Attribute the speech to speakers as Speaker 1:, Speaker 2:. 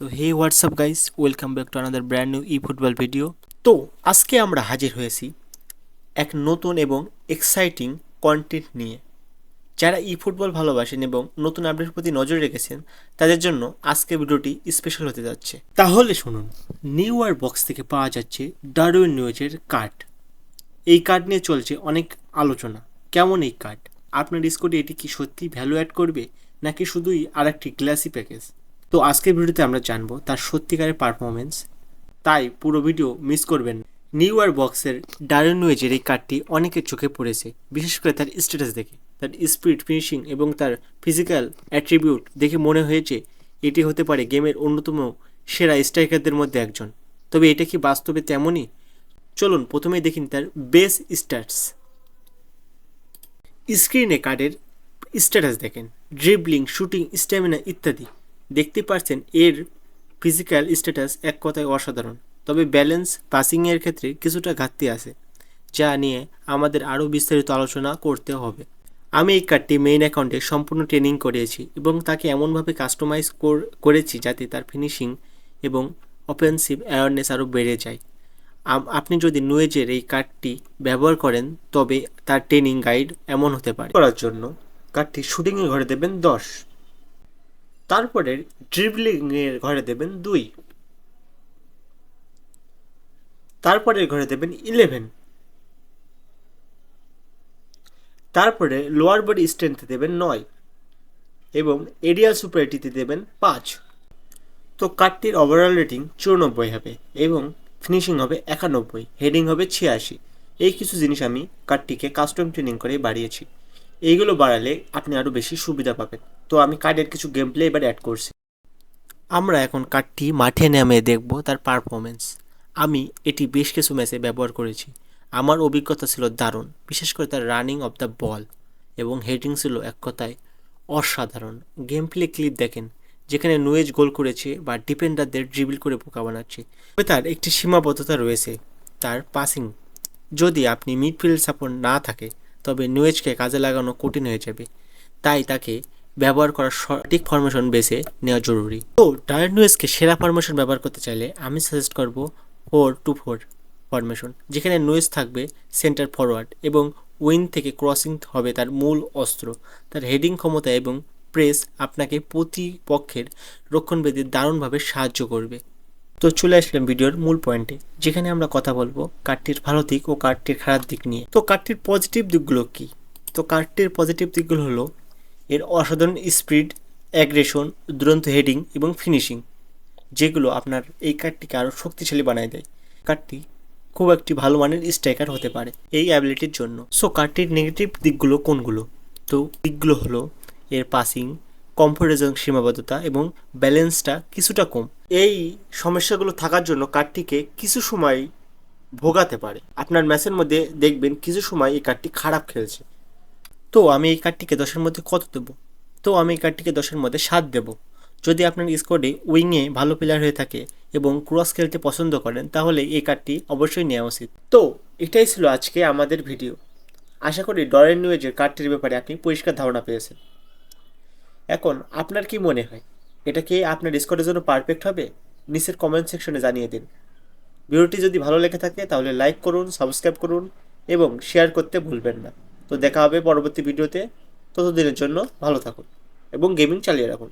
Speaker 1: তো hey what's up guys, welcome back to another brand new E football video. তো আজকে আমরা হাজির হয়েছি এক নতুন এবং এক্সাইটিং কন্টেন্ট নিয়ে। যারা ই ফুটবল ভালোবাসেন এবং নতুন আপডেটের প্রতি নজর রেখেছেন, তাদের জন্য আজকে ভিডিওটি স্পেশাল হতে যাচ্ছে। তাহলে শুনুন নিউ ইয়ার বক্স থেকে পাওয়া যাচ্ছে ডারউইন নিউজের কার্ড এই কার্ড নিয়ে চলছে অনেক আলোচনা। কেমন এই কার্ড আপনার স্কোরে এটি কি সত্যি ভ্যালু অ্যাড করবে, নাকি শুধুই আরেকটি গ্লাসি প্যাকেজ তো আজকের ভিডিওতে আমরা জানব তার সত্যিকারের পারফরমেন্স তাই পুরো ভিডিও মিস করবেন। নিউ ইয়ার বক্সের ওয়েজের এই কার্ডটি অনেকের চোখে পড়েছে, বিশেষ করে তার স্ট্যাটাস দেখে। তার স্পিড ফিনিশিং এবং তার ফিজিক্যাল অ্যাট্রিবিউট দেখে মনে হয়েছে এটি হতে পারে গেমের অন্যতম সেরা স্ট্রাইকারদের মধ্যে একজন। তবে এটা কি বাস্তবে তেমনই? চলুন প্রথমেই দেখিনি তার বেস স্ট্যাটস স্ক্রিনে কার্ডের স্ট্যাটাস দেখেন। ড্রিবলিং শুটিং স্ট্যামিনা ইত্যাদি। দেখতে পাচ্ছেন এর ফিজিক্যাল স্ট্যাটাস এক কথায় অসাধারণ। তবে ব্যালেন্স পাসিংয়ের ক্ষেত্রে কিছুটা ঘাটতি আছে, যা নিয়ে আমাদের আরও বিস্তারিত আলোচনা করতে হবে। আমি এই কার্ডটি মেইন অ্যাকাউন্টে সম্পূর্ণ ট্রেনিং করিয়েছি এবং তাকে এমনভাবে কাস্টমাইজ করেছি যাতে তার ফিনিশিং এবং অফেন্সিভ অ্যাওয়ারনেস আরও বেড়ে যায়। আপনি যদি নুয়েজের এই কার্ডটি ব্যবহার করেন, তবে তার ট্রেনিং গাইড এমন হতে পারে। করার জন্য কার্ডটি শুটিংয়ের ঘরে দেবেন দশ। তারপরে ড্রিবলিংয়ের ঘরে দেবেন দুই। তারপরে ঘরে দেবেন ইলেভেন তারপরে লোয়ার বডি স্ট্রেংথে দেবেন নয় এবং এরিয়াল সুপারিটিতে দেবেন পাঁচ। তো কার্ডটির ওভারঅল রেটিং চুরানব্বই হবে এবং ফিনিশিং হবে একানব্বই হেডিং হবে ছিয়াশি। এই কিছু জিনিস আমি কার্ডটিকে কাস্টম ট্রেনিং করে বাড়িয়েছি। এইগুলো বাড়ালে আপনি আরও বেশি সুবিধা পাবেন। তো আমি কার্ডের কিছু গেম প্লে এবার অ্যাড করছি। আমরা এখন কার্ডটি মাঠে নামে দেখব তার পারফরমেন্স আমি এটি বেশ কিছু ম্যাচে ব্যবহার করেছি। আমার অভিজ্ঞতা ছিল দারুণ, বিশেষ করে তার রানিং অফ দ্য বল এবং হেডিং ছিল এক কথায় অসাধারণ। গেম প্লে ক্লিপ দেখেন, যেখানে নুয়েজ গোল করেছে বা ডিফেন্ডারদের ড্রিবল করে পোকা বানাচ্ছে। তবে তার একটি সীমাবদ্ধতা রয়েছে, তার পাসিং যদি আপনি মিডফিল্ড সাপোর্ট না থাকে, তবে নুয়েজকে কাজে লাগানো কঠিন হয়ে যাবে। তাই তাকে ব্যবহার করার সঠিক ফরমেশন বেছে নেওয়া জরুরি। তো ডায়ার নুয়েজকে সেরা ফরমেশন ব্যবহার করতে চাইলে আমি সাজেস্ট করব ফোর টু ফোর ফরমেশন যেখানে নুয়েজ থাকবে সেন্টার ফরওয়ার্ড এবং উইন থেকে ক্রসিং হবে তার মূল অস্ত্র। তার হেডিং ক্ষমতা এবং প্রেস আপনাকে প্রতিপক্ষের রক্ষণবেদী দারুণভাবে সাহায্য করবে। তো, চলে আসলাম ভিডিওর মূল পয়েন্টে যেখানে আমরা কথা বলব কার্ডটির ভালো দিক ও কার্ডটির খারাপ দিক নিয়ে। তো কার্ডটির পজিটিভ দিকগুলো কি? তো কার্ডটির পজিটিভ দিকগুলো হলো এর অসাধারণ স্পিড অ্যাগ্রেশন দুরন্ত হেডিং এবং ফিনিশিং যেগুলো আপনার এই কার্ডটিকে আরও শক্তিশালী বানায় দেয়। কার্ডটি খুব একটি ভালো মানের স্ট্রাইকার হতে পারে এই অ্যাবিলিটির জন্য। সো কার্ডটির নেগেটিভ দিকগুলো কোনগুলো? তো, দিকগুলো হলো এর পাসিং কমফোর্টেবল সীমাবদ্ধতা এবং ব্যালেন্সটা কিছুটা কম। এই সমস্যাগুলো থাকার জন্য কার্ডটিকে কিছু সময় ভোগাতে পারে। আপনার ম্যাচের মধ্যে দেখবেন কিছু সময় এই কার্ডটি খারাপ খেলছে। তো আমি এই কার্ডটিকে দশের মধ্যে কত দেবো? তো আমি এই কার্ডটিকে দশের মধ্যে সাত দেবো। যদি আপনার স্কোয়াডে উইংয়ে ভালো প্লেয়ার হয়ে থাকে এবং ক্রস খেলতে পছন্দ করেন, তাহলে এই কার্ডটি অবশ্যই নেওয়া উচিত। তো এটাই ছিল আজকে আমাদের ভিডিও আশা করি ডরেন নিউজের কার্ডটির ব্যাপারে আপনি পরিষ্কার ধারণা পেয়েছেন। এখন আপনার কি মনে হয়? এটা কি আপনার স্কোয়াডের জন্য পারফেক্ট হবে? নিচের কমেন্ট সেকশনে জানিয়ে দিন। ভিডিওটি যদি ভালো লেগে থাকে, তাহলে লাইক করুন সাবস্ক্রাইব করুন এবং শেয়ার করতে ভুলবেন না। তো দেখা হবে পরবর্তী ভিডিওতে। ততদিনের জন্য ভালো থাকুন এবং গেমিং চালিয়ে রাখুন।